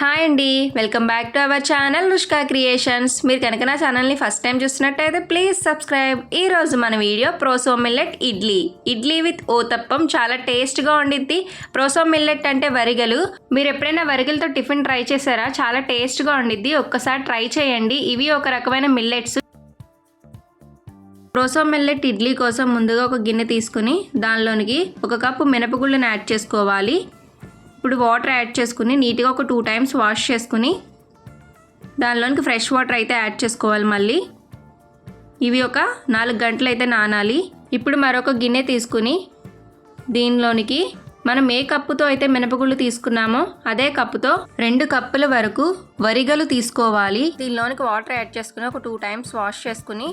Hi అండి welcome back to our channel Rushka creations మీరు కనుక నా ఛానల్ని ఫస్ట్ టైం చూసినట్టయితే ప్లీజ్ సబ్స్క్రైబ్ ఈ రోజు మన video proso millet idli idli with uttapam చాలా టేస్ట్గా ఉండిద్ది. ప్రోసో మిల్లెట్ అంటే వరిగలు. మీరు ఎప్పుడైనా వరిగలతో టిఫిన్ ట్రై చేశారా? చాలా టేస్ట్గా ఉండిద్ది. ఒక్కసారి ట్రై చేయండి. ఇవి ఒక రకమైన మిల్లెట్స్ ప్రోసో మిల్లెట్ ఇడ్లీ కోసం ముందుగా ఒక గిన్నె తీసుకుని దానిలోనికి ఒక కప్పు మినపగుళ్ళను యాడ్ చేసుకోవాలి. ఇప్పుడు వాటర్ యాడ్ చేసుకుని నీట్గా ఒక టూ టైమ్స్ వాష్ చేసుకుని దానిలోనికి ఫ్రెష్ వాటర్ అయితే యాడ్ చేసుకోవాలి మళ్ళీ. ఇవి ఒక నాలుగు గంటలు అయితే నానాలి. ఇప్పుడు మరొక గిన్నె తీసుకుని దీనిలోనికి మనం ఏ కప్పుతో అయితే మినపగుళ్ళు తీసుకున్నామో అదే కప్పుతో రెండు కప్పుల వరకు వరిగలు తీసుకోవాలి. దీనిలోనికి వాటర్ యాడ్ చేసుకుని ఒక టూ టైమ్స్ వాష్ చేసుకుని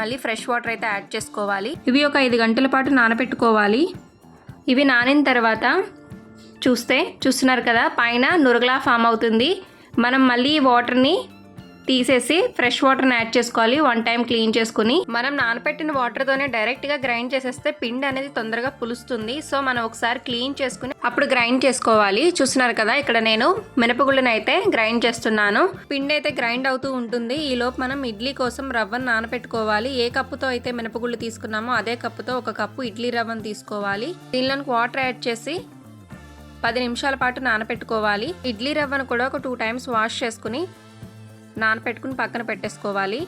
మళ్ళీ ఫ్రెష్ వాటర్ అయితే యాడ్ చేసుకోవాలి. ఇవి ఒక ఐదు గంటల పాటు నానబెట్టుకోవాలి ఇవి నానిన తర్వాత చూస్తే చూస్తున్నారు కదా పైన నురగలా ఫామ్ అవుతుంది. మనం మళ్ళీ ఈ వాటర్ని తీసేసి ఫ్రెష్ వాటర్ని యాడ్ చేసుకోవాలి వన్ టైం క్లీన్ చేసుకుని. మనం నానపెట్టిన వాటర్తోనే డైరెక్ట్గా గ్రైండ్ చేసేస్తే పిండి అనేది తొందరగా పులుస్తుంది. సో మనం ఒకసారి క్లీన్ చేసుకుని అప్పుడు గ్రైండ్ చేసుకోవాలి. చూస్తున్నారు కదా ఇక్కడ నేను మినపగుళ్ళని అయితే గ్రైండ్ చేస్తున్నాను. పిండి అయితే గ్రైండ్ అవుతూ ఉంటుంది. ఈ లోపు మనం ఇడ్లీ కోసం రవ్వను నానపెట్టుకోవాలి. ఏ కప్పుతో అయితే మినపగుళ్ళు తీసుకున్నామో అదే కప్పుతో ఒక కప్పు ఇడ్లీ రవ్వను తీసుకోవాలి. దీనిలోనికి వాటర్ యాడ్ చేసి పది నిమిషాల పాటు నానపెట్టుకోవాలి. ఇడ్లీ రవ్వను కూడా ఒక టూ టైమ్స్ వాష్ చేసుకుని నానపెట్టుకుని పక్కన పెట్టేసుకోవాలి.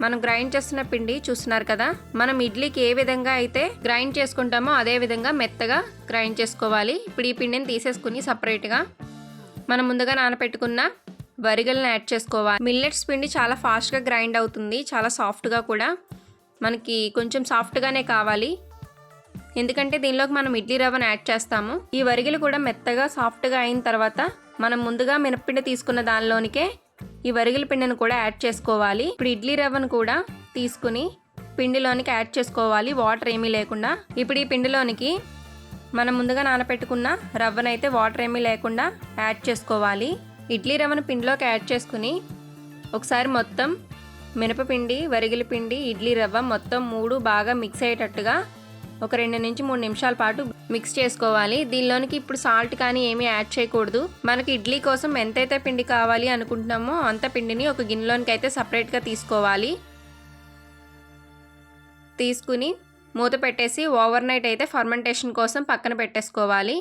మనం గ్రైండ్ చేస్తున్న పిండి చూస్తున్నారు కదా? మనం ఇడ్లీకి ఏ విధంగా అయితే గ్రైండ్ చేసుకుంటామో అదే విధంగా మెత్తగా గ్రైండ్ చేసుకోవాలి. ఇప్పుడు ఈ పిండిని తీసేసుకుని సపరేట్గా మనం ముందుగా నానపెట్టుకున్న వరిగలను యాడ్ చేసుకోవాలి. మిల్లెట్స్ పిండి చాలా ఫాస్ట్గా గ్రైండ్ అవుతుంది. చాలా సాఫ్ట్గా కూడా. మనకి కొంచెం సాఫ్ట్గానే కావాలి. ఎందుకంటే దీనిలోకి మనం ఇడ్లీ రవ్వను యాడ్ చేస్తాము. ఈ వరిగలు కూడా మెత్తగా సాఫ్ట్గా అయిన తర్వాత మనం ముందుగా మినప్పిండి తీసుకున్న దానిలోనికే ఈ వరిగల పిండిని కూడా యాడ్ చేసుకోవాలి. ఇప్పుడు ఇడ్లీ రవ్వను కూడా తీసుకుని పిండిలోనికి యాడ్ చేసుకోవాలి. వాటర్ ఏమీ లేకుండా. ఇప్పుడు ఈ పిండిలోనికి మనం ముందుగా నానపెట్టుకున్న రవ్వనైతే వాటర్ ఏమీ లేకుండా యాడ్ చేసుకోవాలి. ఇడ్లీ రవ్వను పిండిలోకి యాడ్ చేసుకుని ఒకసారి మొత్తం మినపపిండి వరిగిల పిండి ఇడ్లీ రవ్వ మొత్తం మూడు బాగా మిక్స్ అయ్యేటట్టుగా ఒక రెండు నుంచి మూడు నిమిషాల పాటు మిక్స్ చేసుకోవాలి. దీనిలోనికి ఇప్పుడు సాల్ట్ కానీ ఏమీ యాడ్ చేయకూడదు. మనకి ఇడ్లీ కోసం ఎంతైతే పిండి కావాలి అనుకుంటున్నామో అంత పిండిని ఒక గిన్నెలోనికి అయితే సపరేట్గా తీసుకోవాలి. తీసుకుని మూత పెట్టేసి ఓవర్ నైట్ అయితే ఫర్మెంటేషన్ కోసం పక్కన పెట్టేసుకోవాలి.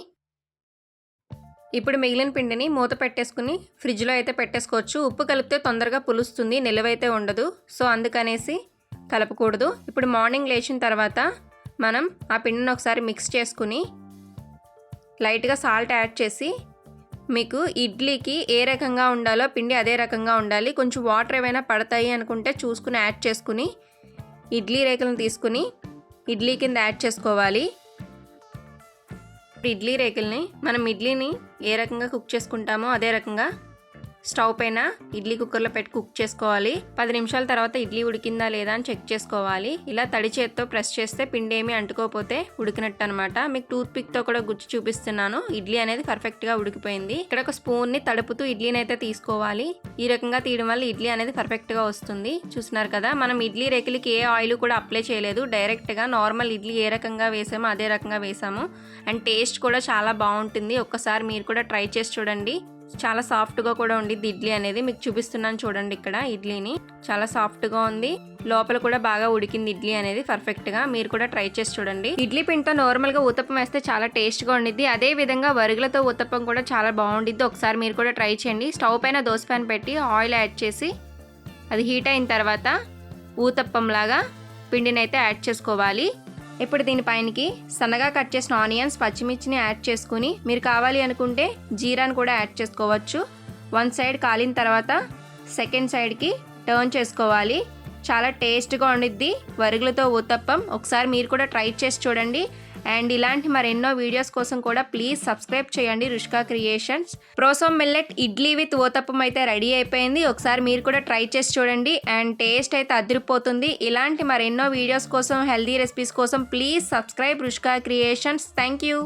ఇప్పుడు మిగిలిన పిండిని మూత పెట్టేసుకుని ఫ్రిడ్జ్లో అయితే పెట్టేసుకోవచ్చు. ఉప్పు కలిపితే తొందరగా పులుస్తుంది నిలువైతే ఉండదు. సో అందుకనేసి కలపకూడదు. ఇప్పుడు మార్నింగ్ లేచిన తర్వాత మనం ఆ పిండిని ఒకసారి మిక్స్ చేసుకుని లైట్గా సాల్ట్ యాడ్ చేసి మీకు ఇడ్లీకి ఏ రకంగా ఉండాలో పిండి అదే రకంగా ఉండాలి. కొంచెం వాటర్ ఏమైనా పడతాయి అనుకుంటే చూసుకుని యాడ్ చేసుకుని ఇడ్లీ రేకులను తీసుకుని ఇడ్లీ కింద యాడ్ చేసుకోవాలి. ఇడ్లీ రేకుల్ని మనం ఇడ్లీని ఏ రకంగా కుక్ చేసుకుంటామో అదే రకంగా స్టవ్ పైన ఇడ్లీ కుక్కర్లో పెట్టి కుక్ చేసుకోవాలి. పది నిమిషాల తర్వాత ఇడ్లీ ఉడికిందా లేదా అని చెక్ చేసుకోవాలి. ఇలా తడి చేత్తో ప్రెస్ చేస్తే పిండి ఏమి అంటుకోపోతే ఉడికినట్టు అనమాట మీకు టూత్ పిక్తో కూడా గుచ్చి చూపిస్తున్నాను. ఇడ్లీ అనేది పర్ఫెక్ట్గా ఉడికిపోయింది. ఇక్కడ ఒక స్పూన్ని తడుపుతూ ఇడ్లీని అయితే తీసుకోవాలి. ఈ రకంగా తీయడం వల్ల ఇడ్లీ అనేది పర్ఫెక్ట్గా వస్తుంది. చూస్తున్నారు కదా మనం ఇడ్లీ రేకులకి ఏ ఆయిల్ కూడా అప్లై చేయలేదు. డైరెక్ట్గా నార్మల్ ఇడ్లీ ఏ రకంగా వేసామో అదే రకంగా వేసాము. అండ్ టేస్ట్ కూడా చాలా బాగుంటుంది. ఒక్కసారి మీరు కూడా ట్రై చేసి చూడండి. చాలా సాఫ్ట్గా కూడా ఉండిద్ది ఇడ్లీ అనేది. మీకు చూపిస్తున్నాను చూడండి ఇక్కడ ఇడ్లీని. చాలా సాఫ్ట్గా ఉంది. లోపల కూడా బాగా ఉడికింది ఇడ్లీ అనేది పర్ఫెక్ట్గా. మీరు కూడా ట్రై చేసి చూడండి. ఇడ్లీ పిండితో నార్మల్గా ఉత్తప్పం వేస్తే చాలా టేస్ట్గా ఉండిద్ది. అదే విధంగా వరుగులతో ఉత్తప్పం కూడా చాలా బాగుండిద్ది. ఒకసారి మీరు కూడా ట్రై చేయండి. స్టవ్ పైన దోశ ప్యాన్ పెట్టి ఆయిల్ యాడ్ చేసి అది హీట్ అయిన తర్వాత ఊతప్పం లాగా పిండిని అయితే యాడ్ చేసుకోవాలి. ఇప్పుడు దీనిపైనకి సన్నగా కట్ చేసిన ఆనియన్స్ పచ్చిమిర్చిని యాడ్ చేసుకుని మీరు కావాలి అనుకుంటే జీరాను కూడా యాడ్ చేసుకోవచ్చు. వన్ సైడ్ కాలిన తర్వాత సెకండ్ సైడ్కి టర్న్ చేసుకోవాలి. చాలా టేస్ట్గా ఉండిద్ది. వరుగులతో ఉత్తప్పం ఒకసారి మీరు కూడా ట్రై చేసి చూడండి. అండ్ ఇలాంటి మరెన్నో వీడియోస్ కోసం కూడా ప్లీజ్ సబ్స్క్రైబ్ చేయండి Rushka creations. Proso millet idli with uttapam అయితే రెడీ అయిపోయింది. ఒకసారి మీరు కూడా ట్రై చేసి చూడండి. అండ్ టేస్ట్ అయితే అదిరిపోతుంది. ఇలాంటి మరెన్నో వీడియోస్ కోసం హెల్దీ రెసిపీస్ కోసం please subscribe Rushka creations. Thank you.